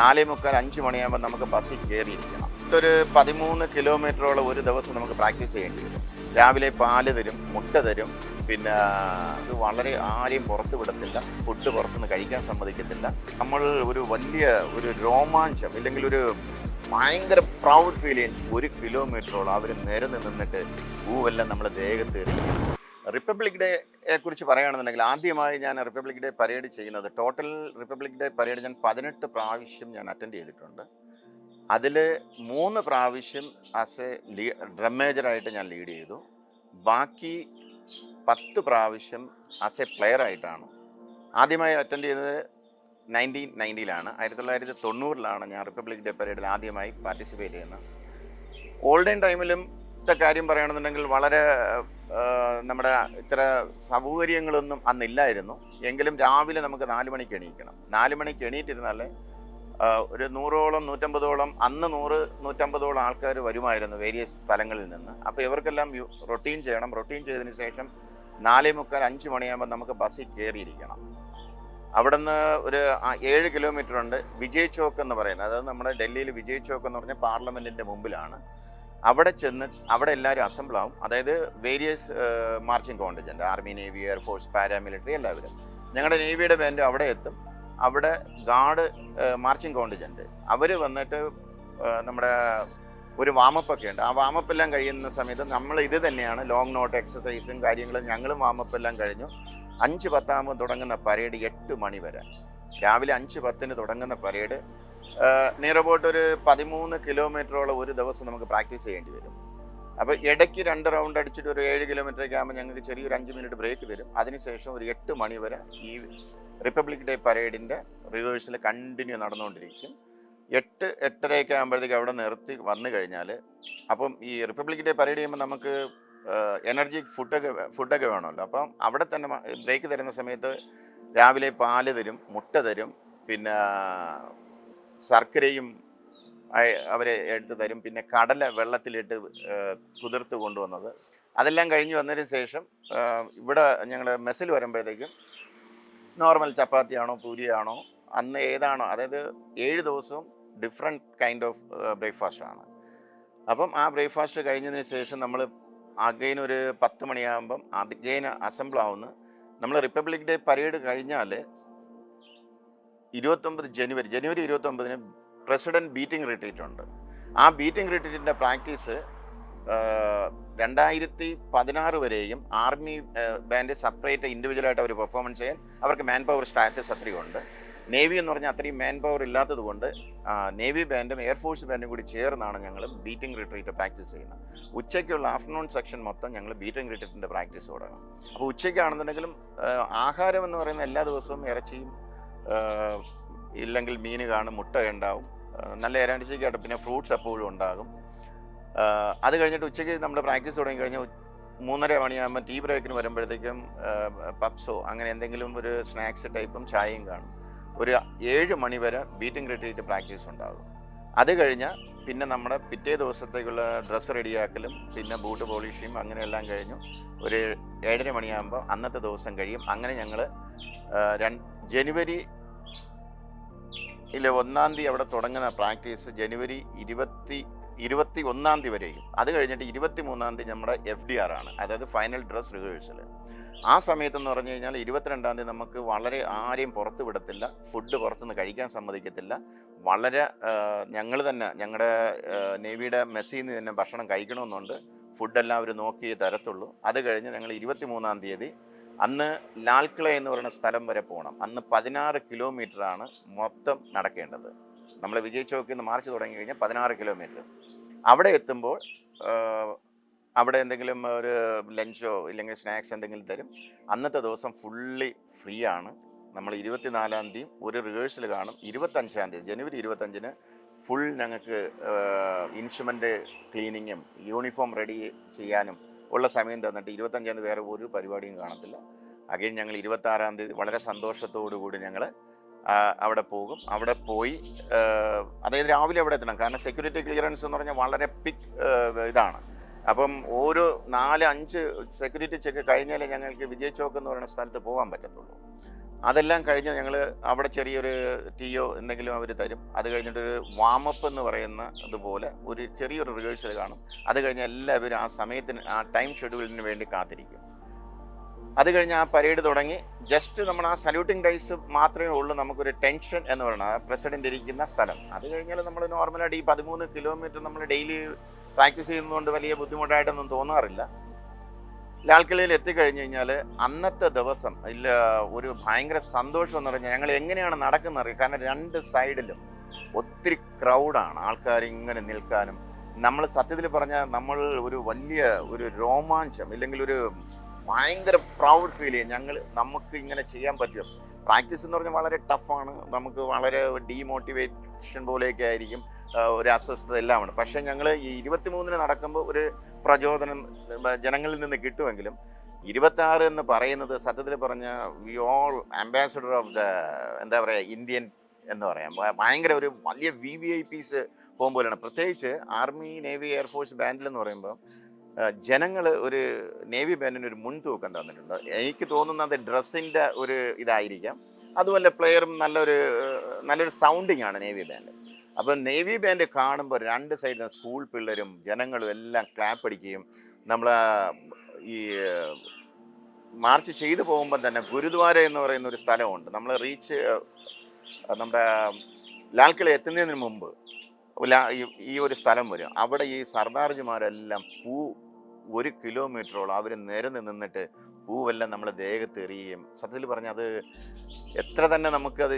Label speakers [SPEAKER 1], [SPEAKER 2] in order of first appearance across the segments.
[SPEAKER 1] നാലേ മുക്കാൽ അഞ്ച് മണിയാകുമ്പോൾ നമുക്ക് ബസ്സിൽ കയറിയിരിക്കണം. ഇതൊരു പതിമൂന്ന് കിലോമീറ്ററോളം ഒരു ദിവസം നമുക്ക് പ്രാക്ടീസ് ചെയ്യേണ്ടി വരും. രാവിലെ പാൽ തരും മുട്ട തരും പിന്നെ ഇത് വളരെ ആരെയും പുറത്ത് വിടത്തില്ല ഫുഡ് പുറത്തുനിന്ന് കഴിക്കാൻ സമ്മതിക്കത്തില്ല. നമ്മൾ ഒരു വലിയ ഒരു രോമാഞ്ചം ഇല്ലെങ്കിൽ ഒരു ഭയങ്കര പ്രൗഡ് ഫീൽ ചെയ്യും ഒരു കിലോമീറ്ററോളം അവർ നിരന്ന് നിന്നിട്ട് പൂവെല്ലാം നമ്മുടെ ദേഹത്ത് എറിയും. റിപ്പബ്ലിക് ഡേയെ കുറിച്ച് പറയുകയാണെന്നുണ്ടെങ്കിൽ ആദ്യമായി ഞാൻ റിപ്പബ്ലിക് ഡേ പരേഡ് ചെയ്യുന്നത് ടോട്ടൽ റിപ്പബ്ലിക് ഡേ പരേഡ് ഞാൻ പതിനെട്ട് പ്രാവശ്യം ഞാൻ അറ്റൻഡ് ചെയ്തിട്ടുണ്ട്. അതിൽ മൂന്ന് പ്രാവശ്യം ആസ് എ ലീ ഡ്രം മേജറായിട്ട് ഞാൻ ലീഡ് ചെയ്തു. ബാക്കി പത്ത് പ്രാവശ്യം ആസ് എ പ്ലെയർ ആയിട്ടാണ്. ആദ്യമായി അറ്റൻഡ് ചെയ്തത് നയന്റീൻ നയന്റിയിലാണ് ആയിരത്തി തൊള്ളായിരത്തി തൊണ്ണൂറിലാണ് ഞാൻ റിപ്പബ്ലിക് ഡേ പരേഡിൽ ആദ്യമായി പാർട്ടിസിപ്പേറ്റ് ചെയ്യുന്നത്. ഓൾഡൻ ടൈമിലും ത്തെ കാര്യം പറയുകയാണെന്നുണ്ടെങ്കിൽ വളരെ നമ്മുടെ ഇത്ര സൗകര്യങ്ങളൊന്നും അന്നില്ലായിരുന്നു. എങ്കിലും രാവിലെ നമുക്ക് നാല് മണിക്ക് എണീക്കണം. നാല് മണിക്ക് എണീറ്റിരുന്നാൽ ഒരു നൂറോളം നൂറ്റമ്പതോളം അന്ന് നൂറ് നൂറ്റമ്പതോളം ആൾക്കാർ വരുമായിരുന്നു വേരിയസ് സ്ഥലങ്ങളിൽ നിന്ന്. അപ്പോൾ ഇവർക്കെല്ലാം റൊട്ടീൻ ചെയ്യണം. റൊട്ടീൻ ചെയ്തതിന് ശേഷം നാലേ മുക്കാൽ അഞ്ച് മണിയാകുമ്പോൾ നമുക്ക് ബസ്സിൽ കയറിയിരിക്കണം. അവിടുന്ന് ഒരു ഏഴ് കിലോമീറ്റർ ഉണ്ട് വിജയ് ചോക്ക് എന്ന് പറയുന്നത്. അതായത് നമ്മുടെ ഡൽഹിയിൽ വിജയ് ചോക്ക് എന്ന് പറഞ്ഞാൽ പാർലമെന്റിന്റെ മുമ്പിലാണ്. അവിടെ ചെന്ന് അവിടെ എല്ലാവരും അസംബിൾ ആവും. അതായത് various marching contingent army navy air force paramilitary എല്ലാവരും. ഞങ്ങളുടെ നേവിയുടെ ബാൻഡ് അവിടെ എത്തും. അവിടെ ഗാർഡ് മാർച്ചിങ് കോണ്ടിജന്റ് അവർ വന്നിട്ട് നമ്മുടെ ഒരു വാമപ്പ് ഒക്കെ ഉണ്ട്. ആ വാമപ്പ് എല്ലാം കഴിയുന്ന സമയത്ത് നമ്മൾ ഇത് തന്നെയാണ് ലോങ് നോട്ട് എക്സസൈസും കാര്യങ്ങളും ഞങ്ങളും വാമപ്പ് എല്ലാം കഴിഞ്ഞു. അഞ്ച് പത്താകുമ്പോൾ തുടങ്ങുന്ന പരേഡ് എട്ട് മണി വരെ. രാവിലെ അഞ്ച് പത്തിന് തുടങ്ങുന്ന പരേഡ് നിയർ അബൌട്ട് ഒരു പതിമൂന്ന് കിലോമീറ്ററോളം ഒരു ദിവസം നമുക്ക് പ്രാക്ടീസ് ചെയ്യേണ്ടി വരും. അപ്പോൾ ഇടയ്ക്ക് രണ്ട് റൗണ്ട് അടിച്ചിട്ട് ഒരു ഏഴ് കിലോമീറ്റർ ഒക്കെ ആകുമ്പോൾ ഞങ്ങൾക്ക് ചെറിയൊരു അഞ്ച് മിനിറ്റ് ബ്രേക്ക് തരും. അതിനുശേഷം ഒരു എട്ട് മണി വരെ ഈ റിപ്പബ്ലിക് ഡേ പരേഡിന്റെ റിവേഴ്സിൽ കണ്ടിന്യൂ നടന്നുകൊണ്ടിരിക്കും. എട്ട് എട്ടരയൊക്കെ ആകുമ്പോഴത്തേക്ക് അവിടെ നിർത്തി വന്നു കഴിഞ്ഞാൽ അപ്പം ഈ റിപ്പബ്ലിക് ഡേ പരേഡ് ചെയ്യുമ്പോൾ നമുക്ക് എനർജി ഫുഡൊക്കെ ഫുഡൊക്കെ വേണമല്ലോ. അപ്പം അവിടെ തന്നെ ബ്രേക്ക് തരുന്ന സമയത്ത് രാവിലെ പാൽ തരും മുട്ട തരും പിന്നെ ശർക്കരയും അവരെ എടുത്ത് തരും. പിന്നെ കടല വെള്ളത്തിലിട്ട് കുതിർത്ത് കൊണ്ടുവന്നത്. അതെല്ലാം കഴിഞ്ഞ് വന്നതിന് ശേഷം ഇവിടെ ഞങ്ങൾ മെസ്സിൽ വരുമ്പോഴത്തേക്കും നോർമൽ ചപ്പാത്തിയാണോ പൂരിയാണോ അന്ന് ഏതാണോ അതായത് ഏഴ് ദിവസവും ഡിഫറെന്റ് കൈൻഡ് ഓഫ് ബ്രേക്ക്ഫാസ്റ്റ് ആണ്. അപ്പം ആ ബ്രേക്ക്ഫാസ്റ്റ് കഴിഞ്ഞതിന് ശേഷം നമ്മൾ അഗൈൻ ഒരു പത്ത് മണിയാകുമ്പം അഗൈൻ അസംബിൾ ആവുന്നു. നമ്മൾ റിപ്പബ്ലിക് ഡേ പരേഡ് കഴിഞ്ഞാൽ ഇരുപത്തൊമ്പത് ജനുവരി ജനുവരി ഇരുപത്തൊമ്പതിന് പ്രസിഡന്റ് ബീറ്റിംഗ് റിട്രീറ്റ് ഉണ്ട് ആ ബീറ്റിംഗ് റിട്രീറ്റിന്റെ പ്രാക്ടീസ് രണ്ടായിരത്തി പതിനാറ് വരെയും ആർമി ബാൻഡ് സെപ്പറേറ്റ് ഇൻഡിവിജ്വലായിട്ട് അവർ പെർഫോമൻസ് ചെയ്യാൻ അവർക്ക് മാൻ പവർ സ്റ്റാറ്റസ് അത്രയും ഉണ്ട്. നേവി എന്ന് പറഞ്ഞാൽ അത്രയും മാൻ പവർ ഇല്ലാത്തത് കൊണ്ട് നേവി ബാൻഡും എയർഫോഴ്സ് ബാൻഡും കൂടി ചേർന്നാണ് ഞങ്ങൾ ബീറ്റിംഗ് റിട്രീറ്റ് പ്രാക്ടീസ് ചെയ്യുന്നത്. ഉച്ചയ്ക്കുള്ള ആഫ്റ്റർനൂൺ സെക്ഷൻ മൊത്തം ഞങ്ങൾ ബീറ്റിംഗ് റിട്രീറ്റിന്റെ പ്രാക്ടീസ് തുടങ്ങും. അപ്പോൾ ഉച്ചയ്ക്കാണെന്നുണ്ടെങ്കിലും ആഹാരം എന്ന് പറയുന്ന എല്ലാ ദിവസവും ഇറച്ചിയും ഇല്ലെങ്കിൽ മീൻ കാണും മുട്ട ഉണ്ടാവും. നല്ല ഇരണ്ടിച്ചയ്ക്കായിട്ട് പിന്നെ ഫ്രൂട്ട്സ് എപ്പോഴും ഉണ്ടാകും. അത് കഴിഞ്ഞിട്ട് ഉച്ചയ്ക്ക് നമ്മൾ പ്രാക്ടീസ് തുടങ്ങി കഴിഞ്ഞാൽ മൂന്നര മണിയാകുമ്പോൾ ടീ ബ്രേക്കിന് വരുമ്പോഴത്തേക്കും പപ്സോ അങ്ങനെ എന്തെങ്കിലും ഒരു സ്നാക്സ് ടൈപ്പും ചായയും കാണും. ഒരു ഏഴ് മണി വരെ ബീറ്റിംഗ് റിട്രീറ്റ് പ്രാക്ടീസ് ഉണ്ടാകും. അത് കഴിഞ്ഞാൽ പിന്നെ നമ്മുടെ പിറ്റേ ദിവസത്തേക്കുള്ള ഡ്രസ്സ് റെഡിയാക്കലും പിന്നെ ബൂട്ട് പോളിഷും അങ്ങനെയെല്ലാം കഴിഞ്ഞു ഒരു ഏഴര മണിയാകുമ്പോൾ അന്നത്തെ ദിവസം കഴിയും. അങ്ങനെ ഞങ്ങൾ ജനുവരി ഇല്ല ഒന്നാം തീയതി അവിടെ തുടങ്ങുന്ന പ്രാക്ടീസ് ജനുവരി ഇരുപത്തി ഇരുപത്തി ഒന്നാം തീയതി വരെയും. അത് കഴിഞ്ഞിട്ട് ഇരുപത്തി മൂന്നാം തീയതി നമ്മുടെ എഫ് ഡി ആർ ആണ്. അതായത് ഫൈനൽ ഡ്രസ് റിഹേഴ്സൽ ആ സമയത്തെന്ന് പറഞ്ഞു കഴിഞ്ഞാൽ ഇരുപത്തിരണ്ടാം തീയതി നമുക്ക് വളരെ ആരെയും പുറത്ത് വിടത്തില്ല ഫുഡ് പുറത്തുനിന്ന് കഴിക്കാൻ സമ്മതിക്കത്തില്ല. വളരെ ഞങ്ങൾ തന്നെ ഞങ്ങളുടെ നേവിയുടെ മെസ്സിൽ നിന്ന് തന്നെ ഭക്ഷണം കഴിക്കണമെന്നുണ്ട്. ഫുഡെല്ലാം അവർ നോക്കി തരത്തുള്ളൂ. അത് കഴിഞ്ഞ് ഞങ്ങൾ ഇരുപത്തി മൂന്നാം തീയതി അന്ന് ലാൽക്കിള എന്ന് പറയുന്ന സ്ഥലം വരെ പോകണം. അന്ന് പതിനാറ് ആണ് മൊത്തം നടക്കേണ്ടത്. നമ്മൾ വിജയ് ചോക്കിൽ നിന്ന് മാർച്ച് തുടങ്ങി കഴിഞ്ഞാൽ പതിനാറ് കിലോമീറ്റർ അവിടെ എത്തുമ്പോൾ അവിടെ എന്തെങ്കിലും ഒരു ലഞ്ചോ ഇല്ലെങ്കിൽ സ്നാക്സ് എന്തെങ്കിലും തരും. അന്നത്തെ ദിവസം ഫുള്ളി ഫ്രീ ആണ്. നമ്മൾ ഇരുപത്തിനാലാം തീയതി ഒരു റിഹേഴ്സൽ കാണും. ഇരുപത്തഞ്ചാം തീയതി ജനുവരി ഇരുപത്തഞ്ചിന് ഫുൾ ഞങ്ങൾക്ക് ഇൻസ്ട്രുമെന്റ് ക്ലീനിങ്ങും യൂണിഫോം റെഡി ചെയ്യാനും ഉള്ള സമയം തന്നിട്ട് ഇരുപത്തഞ്ചാം തീയതി വേറെ ഒരു പരിപാടിയും കാണത്തില്ല. അഗൈൻ ഞങ്ങൾ ഇരുപത്താറാം തീയതി വളരെ സന്തോഷത്തോടു കൂടി ഞങ്ങൾ അവിടെ പോകും. അവിടെ പോയി അതായത് രാവിലെ അവിടെ എത്തണം. കാരണം സെക്യൂരിറ്റി ക്ലിയറൻസ് എന്ന് പറഞ്ഞാൽ വളരെ പിക് ഇതാണ്. അപ്പം ഓരോ നാല് അഞ്ച് സെക്യൂരിറ്റി ചെക്ക് കഴിഞ്ഞാലേ ഞങ്ങൾക്ക് വിജയ് ചോക്ക് എന്ന് പറയുന്ന സ്ഥലത്ത് പോകാൻ പറ്റത്തുള്ളൂ. അതെല്ലാം കഴിഞ്ഞ് ഞങ്ങൾ അവിടെ ചെറിയൊരു ടീയോ എന്തെങ്കിലും അവർ തരും. അത് കഴിഞ്ഞിട്ടൊരു വാമപ്പ് എന്ന് പറയുന്ന അതുപോലെ ഒരു ചെറിയൊരു റിഹേഴ്സൽ കാണും. അത് കഴിഞ്ഞ് എല്ലാവരും ആ സമയത്തിന് ആ ടൈം ഷെഡ്യൂളിന് വേണ്ടി കാത്തിരിക്കും. അത് കഴിഞ്ഞ് ആ പരേഡ് തുടങ്ങി. ജസ്റ്റ് നമ്മൾ ആ സല്യൂട്ടിംഗ് ഡൈസ് മാത്രമേ ഉള്ളൂ നമുക്കൊരു ടെൻഷൻ എന്ന് പറയുന്നത്. പ്രസിഡന്റ് ഇരിക്കുന്ന സ്ഥലം. അത് കഴിഞ്ഞാൽ നമ്മൾ നോർമലായിട്ട് ഈ പതിമൂന്ന് കിലോമീറ്റർ നമ്മൾ ഡെയിലി പ്രാക്ടീസ് ചെയ്യുന്നതുകൊണ്ട് വലിയ ബുദ്ധിമുട്ടായിട്ടൊന്നും തോന്നാറില്ല. ലാൽക്കിളിയിൽ എത്തിക്കഴിഞ്ഞ് കഴിഞ്ഞാൽ അന്നത്തെ ദിവസം ഇല്ല ഒരു ഭയങ്കര സന്തോഷം എന്ന് പറഞ്ഞാൽ ഞങ്ങൾ എങ്ങനെയാണ് നടക്കുന്നത് അറിയാം? കാരണം രണ്ട് സൈഡിലും ഒത്തിരി ക്രൗഡാണ് ആൾക്കാർ ഇങ്ങനെ നിൽക്കാനും. നമ്മൾ സത്യത്തിൽ പറഞ്ഞാൽ നമ്മൾ ഒരു വലിയ ഒരു രോമാഞ്ചം ഇല്ലെങ്കിൽ ഒരു ഭയങ്കര പ്രൗഡ് ഫീൽ ചെയ്യും. ഞങ്ങൾ നമുക്ക് ഇങ്ങനെ ചെയ്യാൻ പറ്റും പ്രാക്ടീസ് എന്ന് പറഞ്ഞാൽ വളരെ ടഫാണ് നമുക്ക് വളരെ ഡീമോട്ടിവേഷൻ പോലെയൊക്കെ ആയിരിക്കും. ഒരു അസ്വസ്ഥത എല്ലാമാണ്. പക്ഷേ ഞങ്ങൾ ഈ ഇരുപത്തിമൂന്നിന് നടക്കുമ്പോൾ ഒരു പ്രചോദനം ജനങ്ങളിൽ നിന്ന് കിട്ടുമെങ്കിലും ഇരുപത്തി എന്ന് പറയുന്നത് സത്യത്തിൽ പറഞ്ഞ we all ambassador of the എന്താ പറയുക ഇന്ത്യൻ എന്ന് പറയാം. ഭയങ്കര ഒരു വലിയ വി വി ഐ പീസ് പോകുമ്പോഴാണ് പ്രത്യേകിച്ച് ആർമി നേവി എയർഫോഴ്സ് ബാൻഡിൽ എന്ന് പറയുമ്പോൾ ജനങ്ങൾ ഒരു നേവി ബാൻഡിന് ഒരു മുൻതൂക്കം തന്നിട്ടുണ്ട്. എനിക്ക് തോന്നുന്നത് ഡ്രസ്സിന്റെ ഒരു ഇതായിരിക്കാം. അതുപോലെ പ്ലെയറും നല്ലൊരു നല്ലൊരു സൗണ്ടിങ് ആണ് നേവി ബാൻഡ്. അപ്പോൾ നേവി ബാൻഡ് കാണുമ്പോൾ രണ്ട് സൈഡിൽ നിന്ന് സ്കൂൾ പിള്ളേരും ജനങ്ങളും എല്ലാം ക്ലാപ്പ് അടിക്കുകയും നമ്മൾ ഈ മാർച്ച് ചെയ്തു പോകുമ്പോൾ തന്നെ ഗുരുദ്വാര എന്ന് പറയുന്ന ഒരു സ്ഥലമുണ്ട്. നമ്മൾ റീച്ച് നമ്മുടെ ലാൽക്കിള എത്തുന്നതിന് മുമ്പ് ഈ ഒരു സ്ഥലം വരും. അവിടെ ഈ സർദാർജിമാരെല്ലാം പൂ ഒരു കിലോമീറ്ററോളം അവർ നിരന്ന് നിന്നിട്ട് പൂവെല്ലാം നമ്മളെ ദേഹത്ത് എറിയുകയും സത്യത്തിൽ പറഞ്ഞാൽ അത് എത്ര തന്നെ നമുക്കത്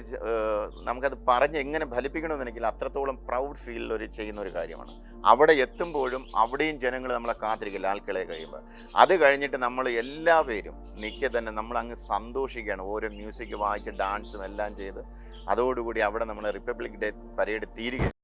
[SPEAKER 1] നമുക്കത് പറഞ്ഞ് എങ്ങനെ ഫലിപ്പിക്കണമെന്ന് എനിക്കില്ല. അത്രത്തോളം പ്രൗഡ് ഫീൽ ഒരു ചെയ്യുന്ന ഒരു കാര്യമാണ്. അവിടെ എത്തുമ്പോഴും അവിടെയും ജനങ്ങൾ നമ്മളെ കാത്തിരിക്കില്ല ആൾക്കളെ കഴിയുമ്പോൾ അത് കഴിഞ്ഞിട്ട് നമ്മൾ എല്ലാവരും നിൽക്കെ തന്നെ നമ്മൾ അങ്ങ് സന്തോഷിക്കുകയാണ്. ഓരോ മ്യൂസിക് വായിച്ച് ഡാൻസും എല്ലാം ചെയ്ത് അതോടുകൂടി അവിടെ നമ്മൾ റിപ്പബ്ലിക് ഡേ പരേഡ് തീരുകയും